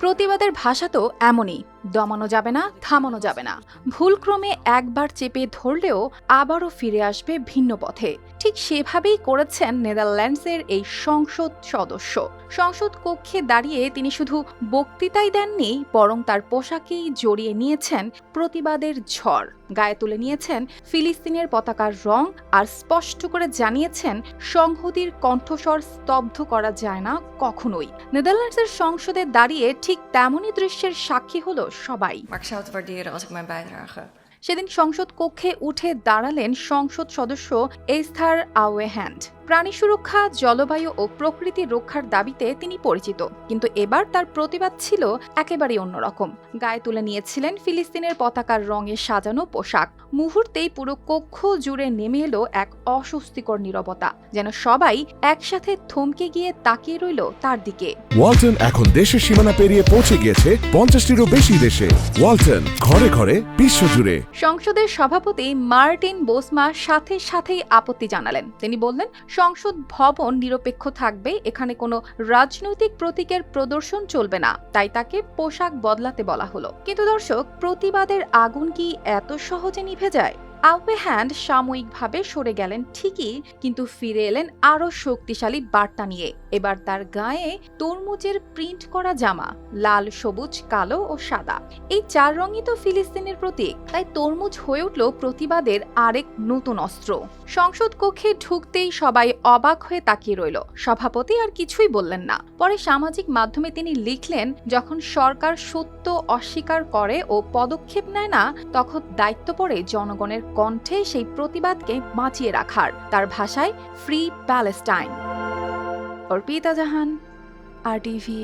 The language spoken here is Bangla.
প্রতিবাদের ভাষা তো এমনই। দমানো যাবে না, থামানো যাবে না। ভুলক্রমে একবার চেপে ধরলেও আবারও ফিরে আসবে ভিন্ন পথে। ঠিক সেভাবেই করেছেন নেদারল্যান্ডসের এই সংসদ সদস্য। সংসদ কক্ষে দাঁড়িয়ে তিনি শুধু বক্তৃতাই দেননি, বরং তার পোশাকেই জড়িয়ে নিয়েছেন প্রতিবাদের ঝড়। গায়ে তুলে নিয়েছেন ফিলিস্তিনের পতাকার রং আর স্পষ্ট করে জানিয়েছেন সংহতির কণ্ঠস্বর স্তব্ধ করা যায় না কখনোই। নেদারল্যান্ডসের সংসদে দাঁড়িয়ে ঠিক তেমনই দৃশ্যের সাক্ষী হলো সবাই। সেদিন সংসদ কক্ষে উঠে দাঁড়ালেন সংসদ সদস্য এস্থার আওয়ে হ্যান্ড প্রাণী সুরক্ষা, জলবায়ু ও প্রকৃতি রক্ষার দাবিতে তিনি পরিচিত। কিন্তু এবার তার প্রতিবাদ ছিল একেবারেই অন্যরকম। গায়ে তুলে নিয়েছিলেন ফিলিস্তিনের পতাকার রঙে সাজানো পোশাক। মুহূর্তেই পুরো কক্ষ জুড়ে নেমে এলো এক অস্বস্তিকর নীরবতা। যেন সবাই একসাথে থমকে গিয়ে তাকিয়ে রইল তার দিকে। ওয়ালটন এখন দেশের সীমানা পেরিয়ে পৌঁছে গিয়েছে পঞ্চাশটিরও বেশি দেশে। ওয়ালটন ঘরে ঘরে বিশ্বজুড়ে সংসদের সভাপতি মার্টিন বোসমা সাথে সাথেই আপত্তি জানালেন। তিনি বললেন, সংসদ ভবন নিরপেক্ষ থাকবে, এখানে কোনো রাজনৈতিক প্রতীকের প্রদর্শন চলবে না, তাই তাকে পোশাক বদলাতে বলা হলো। কিন্তু দর্শক, প্রতিবাদের আগুন কি এত সহজে নিভে যায়? আউপে হ্যান্ড সাময়িকভাবে সরে গেলেন ঠিকই, কিন্তু ফিরে এলেন আরও শক্তিশালী বার্তা নিয়ে। এবার তার গায়ে তরমুজের প্রিন্ট করা জামা, লাল, সবুজ, কালো ও সাদা। এই চার রঙই তো ফিলিস্তিনের প্রতীক, তাই তরমুজ হয়ে উঠল প্রতিবাদের আরেক নতুন অস্ত্র। সংসদ কক্ষে ঢুকতেই সবাই অবাক হয়ে তাকিয়ে রইল। সভাপতি আর কিছুই বললেন না। পরে সামাজিক মাধ্যমে তিনি লিখলেন, যখন সরকার সত্য অস্বীকার করে ও পদক্ষেপ নেয় না, তখন দায়িত্ব পড়ে জনগণের কণ্ঠে সেই প্রতিবাদকে বাঁচিয়ে রাখার তার ভাষায় ফ্রি প্যালেস্টাইন অর্পিতা জাহান আর টিভি